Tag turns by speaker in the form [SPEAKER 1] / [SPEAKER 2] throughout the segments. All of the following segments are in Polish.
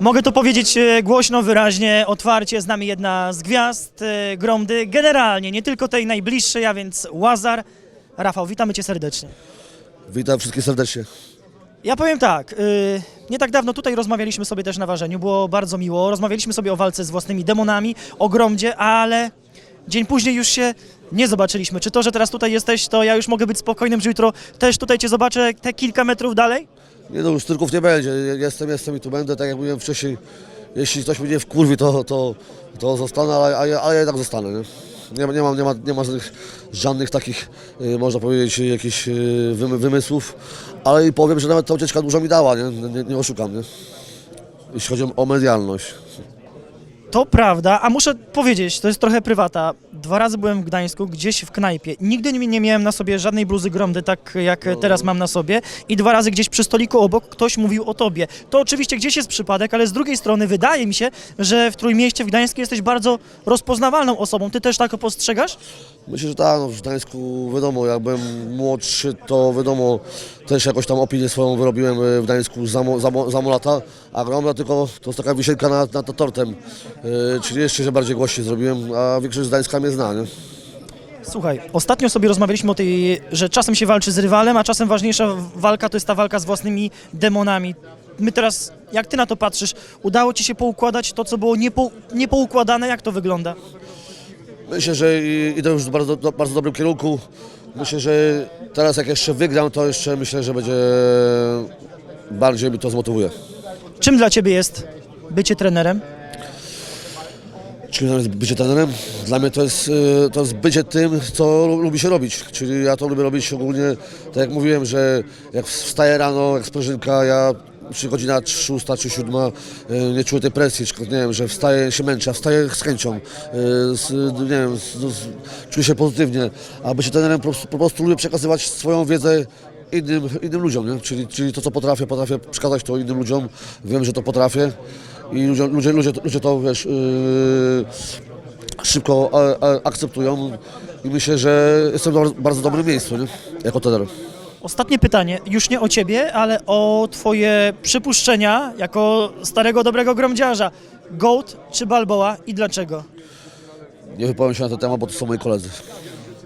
[SPEAKER 1] Mogę to powiedzieć e, głośno, wyraźnie, otwarcie. Z nami jedna z gwiazd e, Gromdy. Generalnie, nie tylko tej najbliższej, a więc Łazar. Rafał, witamy cię serdecznie.
[SPEAKER 2] Witam wszystkich serdecznie.
[SPEAKER 1] Ja powiem tak, y, nie tak dawno tutaj rozmawialiśmy sobie też na ważeniu, było bardzo miło. Rozmawialiśmy sobie o walce z własnymi demonami, o Gromdzie, ale dzień później już się nie zobaczyliśmy. Czy to, że teraz tutaj jesteś, to ja już mogę być spokojnym, że jutro też tutaj cię zobaczę te kilka metrów dalej?
[SPEAKER 2] Nie no, już styrków nie będzie. Jestem, jestem i tu będę, tak jak mówiłem wcześniej. Jeśli ktoś mnie wkurwi, to, to, to zostanę, ale, ale, ale jednak zostanę. Nie? Nie, ma- nie, ma, nie, ma, nie ma żadnych, żadnych takich, y, można powiedzieć, jakichś y, wymy, wymysłów, ale i powiem, że nawet ta ucieczka dużo mi dała, nie, nie, nie oszukam. Nie? Jeśli chodzi o medialność.
[SPEAKER 1] To prawda, a muszę powiedzieć, to jest trochę prywata. Dwa razy byłem w Gdańsku, gdzieś w knajpie. Nigdy nie, nie miałem na sobie żadnej bluzy Gromdy, tak jak teraz mam na sobie. I dwa razy gdzieś przy stoliku obok ktoś mówił o tobie. To oczywiście gdzieś jest przypadek, ale z drugiej strony wydaje mi się, że w Trójmieście, w Gdańsku jesteś bardzo rozpoznawalną osobą. Ty też tak postrzegasz?
[SPEAKER 2] Myślę, że tak, no w Gdańsku wiadomo, jak byłem młodszy, to wiadomo, też jakoś tam opinię swoją wyrobiłem e, w Gdańsku za, mo- za, mo- za mo lata, a Gromda tylko to jest taka wisienka nad, nad tortem, czyli jeszcze się bardziej głośniej zrobiłem, a większość z Gdańska mnie zna, nie?
[SPEAKER 1] Słuchaj, ostatnio sobie rozmawialiśmy o tej, że czasem się walczy z rywalem, a czasem ważniejsza walka to jest ta walka z własnymi demonami. My teraz, jak ty na to patrzysz, udało ci się poukładać to, co było niepo, niepoukładane? Jak to wygląda?
[SPEAKER 2] Myślę, że idę już w bardzo, do, bardzo dobrym kierunku, myślę, że teraz jak jeszcze wygram, to jeszcze myślę, że będzie bardziej mi to zmotywuje.
[SPEAKER 1] Czym dla ciebie jest bycie trenerem?
[SPEAKER 2] Czyli to jest bycie trenerem? Dla mnie to jest, y, to jest bycie tym, co lu- lubi się robić. Czyli ja to lubię robić ogólnie, tak jak mówiłem, że jak wstaję rano, jak sprężynka, ja czy godzina 6 czy 7, y, nie czuję tej presji, czy nie wiem, że wstaję się męczę, a wstaję z chęcią, y, z, nie wiem, z, z, czuję się pozytywnie, a bycie trenerem po prostu, po prostu lubię przekazywać swoją wiedzę innym, innym ludziom, nie? Czyli, czyli to, co potrafię, potrafię przekazać to innym ludziom, wiem, że to potrafię i ludzie, ludzie, ludzie, ludzie to, wiesz, yy, szybko a, a, akceptują i myślę, że jestem w bardzo- dobrym miejscu, nie? Jako trener.
[SPEAKER 1] Ostatnie pytanie, już nie o ciebie, ale o twoje przypuszczenia jako starego, dobrego gromdziarza. Goat czy Balboa i dlaczego?
[SPEAKER 2] Nie wypowiem się na ten temat, bo to są moi koledzy.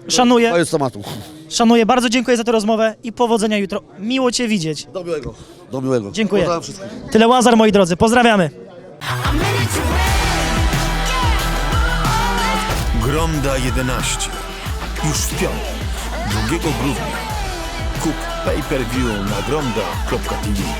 [SPEAKER 1] Szanuję,
[SPEAKER 2] Koniec tematu.
[SPEAKER 1] szanuję, bardzo dziękuję za tę rozmowę i powodzenia jutro. Miło cię widzieć.
[SPEAKER 2] Do miłego. Do miłego.
[SPEAKER 1] Dziękuję.
[SPEAKER 2] Pozdrawiam wszystkich.
[SPEAKER 1] Tyle Łazar, moi drodzy, pozdrawiamy.
[SPEAKER 3] Gromda 11. Już w piątek, 2 grudnia. Kup pay-per-view na gromda.tv.